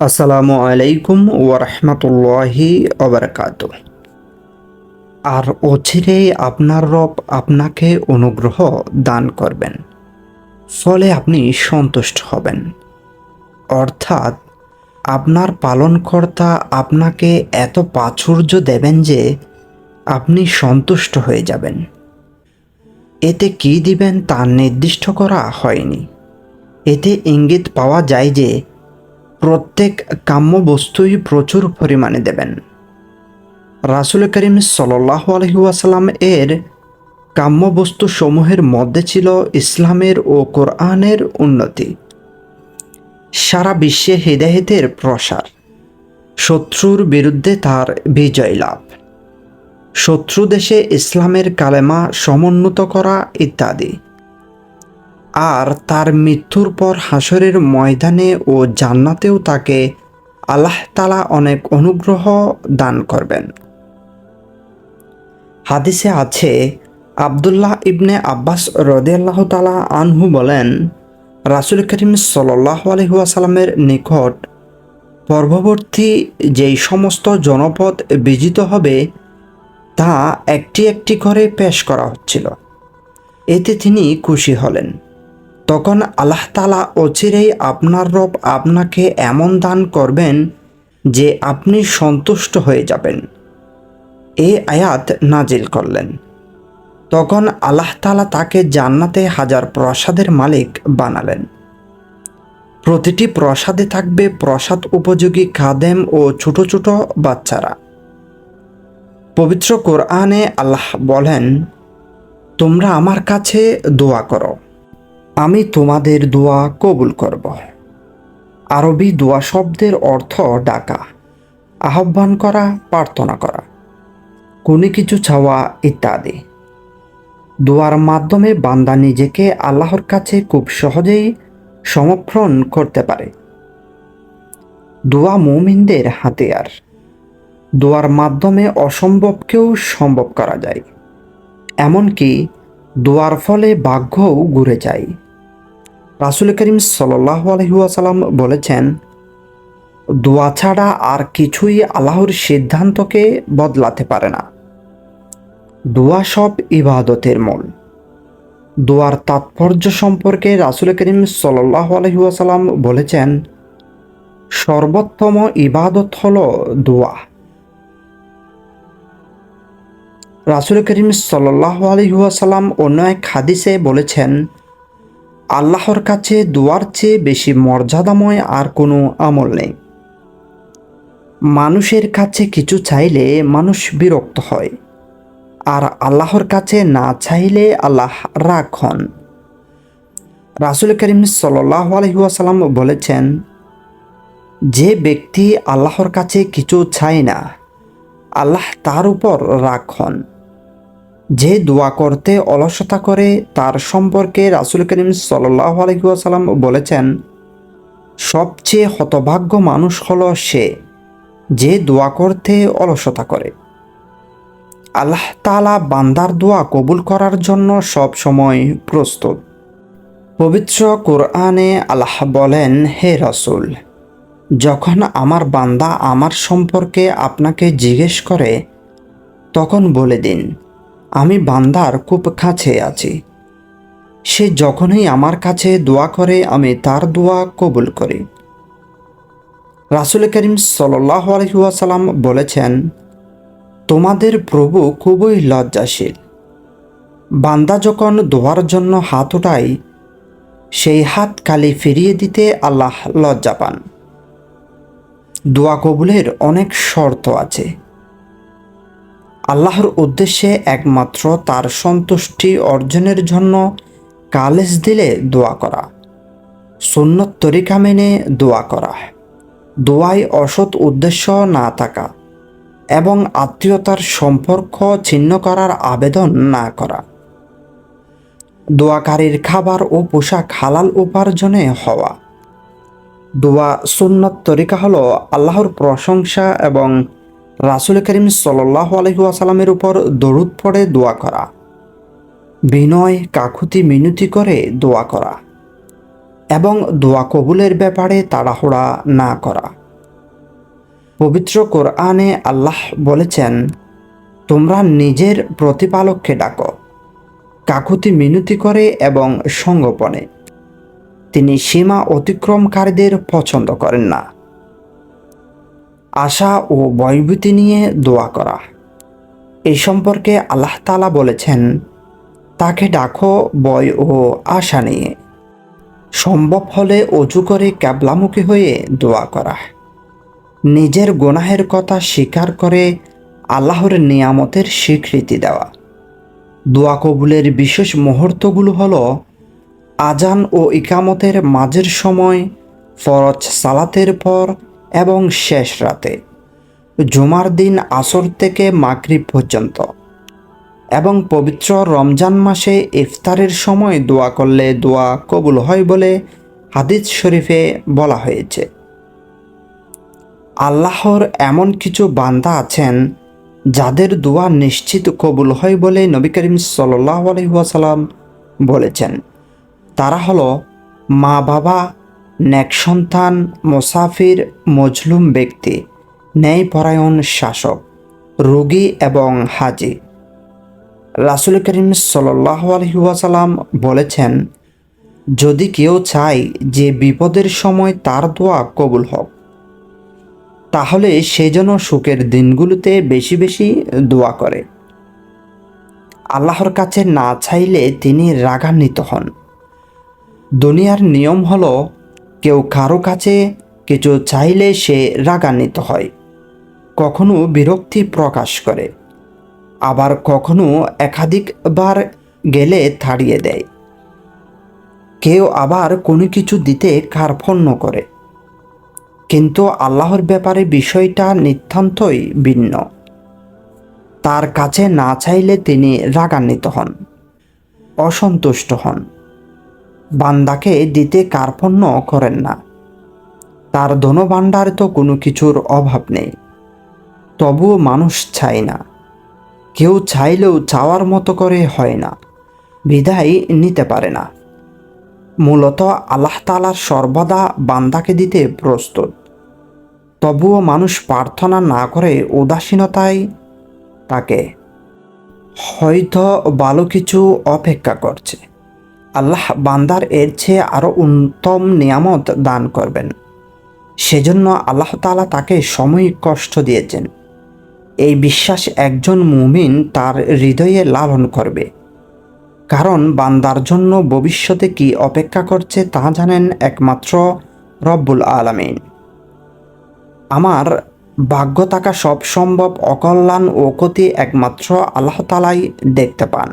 আসসালামু আলাইকুম ওরহমতুল্লাহি অবরকাত আর অচিরেই আপনার রব আপনাকে অনুগ্রহ দান করবেন, ফলে আপনি সন্তুষ্ট হবেন। অর্থাৎ আপনার পালনকর্তা আপনাকে এত প্রাচুর্য দেবেন যে আপনি সন্তুষ্ট হয়ে যাবেন। এতে কি দিবেন তা নির্দিষ্ট করা হয়নি। এতে ইঙ্গিত পাওয়া যায় যে প্রত্যেক কাম্য বস্তুই প্রচুর পরিমাণে দেবেন। রাসুল করিম সাল্লাহ আলহিউসালাম এর কাম্য বস্তু সমূহের মধ্যে ছিল ইসলামের ও কোরআনের উন্নতি। সারা বিশ্বে হৃদায়তের প্রসার। শত্রুর বিরুদ্ধে তার বিজয় লাভ। শত্রু দেশে ইসলামের কালেমা সমুন্নত করা ইত্যাদি। আর তার মৃত্যুর পর হাসরের ময়দানে ও জান্নাতেও তাকে আল্লাহ তালা অনেক অনুগ্রহ দান করবেন। হাদিসে আছে, আবদুল্লাহ ইবনে আব্বাস রদিয়াল্লাহ তালা আনহু বলেন, রাসুল করিম সাল্লাহ আলহিহাসাল্লামের নিকট পর্ববর্তী যেই সমস্ত জনপদ বিজিত হবে, তা একটি একটি করে পেশ করা হচ্ছিল। এতে তিনি খুশি হলেন। তখন আল্লাহ তালা অচিরেই আপনার রব আপনাকে এমন দান করবেন যে আপনি সন্তুষ্ট হয়ে যাবেন। এ আয়াত নাজিল করলেন। তখন আল্লাহ তালা তাকে জান্নাতে হাজার প্রসাদের মালিক বানালেন। প্রতিটি প্রসাদে থাকবে প্রসাদ উপযোগী খাদেম ও ছোট ছোট বাচ্চারা। পবিত্র কোরআনে আল্লাহ বলেন, তোমরা আমার কাছে দোয়া করো। আমি তোমাদের দোয়া কবুল করব। আরবি দোয়া শব্দের অর্থ ডাকা, আহ্বান করা, প্রার্থনা করা, কোনো কিছু চাওয়া ইত্যাদি। দোয়ার মাধ্যমে বান্দা নিজেকে আল্লাহর কাছে খুব সহজেই সমর্পণ করতে পারে। দোয়া মুমিনদের হাতিয়ার। দোয়ার মাধ্যমে অসম্ভবকেও সম্ভব করা যায়, এমনকি দোয়ার ফলে ভাগ্যও ঘুরে যায়। রাসুল করিম সাল্লাহ আলহিউসালাম বলেছেন, দোয়া ছাড়া আর কিছুই আল্লাহর সিদ্ধান্তকে বদলাতে পারে না। দোয়া সব ইবাদতের মূল। দোয়ার তাৎপর্য সম্পর্কে রাসুল করিম সাল্লাহ আলহিউসালাম বলেছেন, সর্বোত্তম ইবাদত হল দোয়া। রাসুল করিম সাল্লাহ আলহিহাসাল্লাম অন্য এক হাদিসে বলেছেন আল্লাহর কাছে দোয়ার চেয়ে বেশি মর্যাদাময় আর কোনো আমল নেই। মানুষের কাছে কিছু চাইলে মানুষ বিরক্ত হয়, আর আল্লাহর কাছে না চাইলে আল্লাহ রাগ হন। রাসুল করিম সাল্লাহ আলহিহাসাল্লাম বলেছেন, যে ব্যক্তি আল্লাহর কাছে কিছু চায় না, আল্লাহ তার উপর রাগ হন। যে দোয়া করতে অলসতা করে, তার সম্পর্কে রাসুল করিম সাল্লাহ আলহিহাসাল্লাম বলেছেন, সবচেয়ে হতভাগ্য মানুষ হল সে যে দোয়া করতে অলসতা করে। আল্লাহ তালা বান্দার দোয়া কবুল করার জন্য সব সময় প্রস্তুত। পবিত্র কোরআনে আল্লাহ বলেন, হে রসুল, যখন আমার বান্দা আমার সম্পর্কে আপনাকে জিজ্ঞেস করে, তখন বলে দিন। আমি বান্দার খুব কাছে আছি। সে যখনই আমার কাছে দোয়া করে, আমি তার দোয়া কবুল করি। রাসুল করিম সাল্লাহ বলেছেন, তোমাদের প্রভু খুবই লজ্জাশীল। বান্দা যখন দোয়ার জন্য হাত উঠায়, সেই হাত কালি ফিরিয়ে দিতে আল্লাহ লজ্জা পান। দোয়া কবুলের অনেক শর্ত আছে। আল্লাহর উদ্দেশ্যে একমাত্র তার সন্তুষ্টি অর্জনের জন্য কালেজ দিলে দোয়া করা। সুন্নত তরিকা মেনে দোয়া করা। দোয়ায় অসৎ উদ্দেশ্য না থাকা এবং আত্মীয়তার সম্পর্ক ছিন্ন করার আবেদন না করা। দোয়াকারীর খাবার ও পোশাক হালাল উপার্জনে হওয়া। দোয়া সুন্নত তরিকা হলো আল্লাহর প্রশংসা এবং রাসুল করিম সাল্লাহ আলহিহাসাল্লামের উপর দরুদ পড়ে দোয়া করা। বিনয়, কাকুতি মিনতি করে দোয়া করা এবং দোয়া কবুলের ব্যাপারে তাড়াহুড়া না করা। পবিত্র কোরআনে আল্লাহ বলেছেন, তোমরা নিজের প্রতিপালককে ডাকো, কাকুতি মিনতি করে এবং সঙ্গোপনে। তিনি সীমা অতিক্রমকারীদের পছন্দ করেন না। আশা ও বয়ভূতি নিয়ে দোয়া করা। এই সম্পর্কে আল্লাহ তালা বলেছেন, তাকে ডাকো বয় ও আশা নিয়ে। সম্ভব হলে অজু করে ক্যাবলামুখী হয়ে দোয়া করা। নিজের গোনাহের কথা স্বীকার করে আল্লাহর নিয়ামতের স্বীকৃতি দেওয়া। দোয়া কবুলের বিশেষ মুহূর্তগুলো হল আজান ও ইকামতের মাঝের সময় ফরজ সালাতের পর এবং শেষ রাতে, জুমার দিন আসর থেকে মাগরিব পর্যন্ত। এবং পবিত্র রমজান মাসে ইফতারের সময় দোয়া করলে দোয়া কবুল হয় বলে হাদিস শরীফে বলা হয়েছে। আল্লাহর এমন কিছু বান্দা আছেন যাদের দোয়া নিশ্চিত কবুল হয় বলে নবী করিম সাল্লাহ আলহিহাসাল্লাম বলেছেন। তারা হলো মা বাবা নেক সন্তান, মোসাফির, মজলুম ব্যক্তি, ন্যায়পরায়ণ শাসক, রোগী এবং হাজি। রাসুল করিম সাল্লাহ আলহিহাসাল্লাম বলেছেন, যদি কেউ চায় যে বিপদের সময় তার দোয়া কবুল হোক, তাহলে সে যেন সুখের দিনগুলোতে বেশি বেশি দোয়া করে। আল্লাহর কাছে না চাইলে তিনি রাগান্বিত হন। দুনিয়ার নিয়ম হলো কেউ কারও কাছে কিছু চাইলে সে রাগান্বিত হয়। কখনো বিরক্তি প্রকাশ করে। আবার কখনো একাধিকবার গেলে থাড়িয়ে দেয়। কেউ আবার কোনো কিছু দিতে কার্পণ্য করে। কিন্তু আল্লাহর ব্যাপারে বিষয়টা নিতান্তই ভিন্ন। তার কাছে না চাইলে তিনি রাগান্বিত হন, অসন্তুষ্ট হন। বান্দাকে দিতে কার্পণ্য করেন না। তার ধনভাণ্ডারে তো কোনো কিছুর অভাব নেই। তবুও মানুষ চায় না। কেউ চাইলেও চাওয়ার মতো করে হয় না। বিদায় নিতে পারে না। মূলত আল্লাহ তালার সর্বদা বান্দাকে দিতে প্রস্তুত। তবুও মানুষ প্রার্থনা না করে উদাসীনতায় তাকে। হয়তো ভালো কিছু অপেক্ষা করছে। আল্লাহ বান্দার এর চেয়ে আরও উত্তম নিয়ামত দান করবেন। সেজন্য আল্লাহ তালা তাকে সাময়িক কষ্ট দিয়েছেন। এই বিশ্বাস একজন মুমিন তার হৃদয়ে লালন করবে। কারণ বান্দার জন্য ভবিষ্যতে কি অপেক্ষা করছে তা জানেন একমাত্র রব্বুল আলমিন। আমার ভাগ্য থাকা সব সম্ভব অকল্যাণ ও ক্ষতি একমাত্র আল্লাহ তালাই দেখতে পান।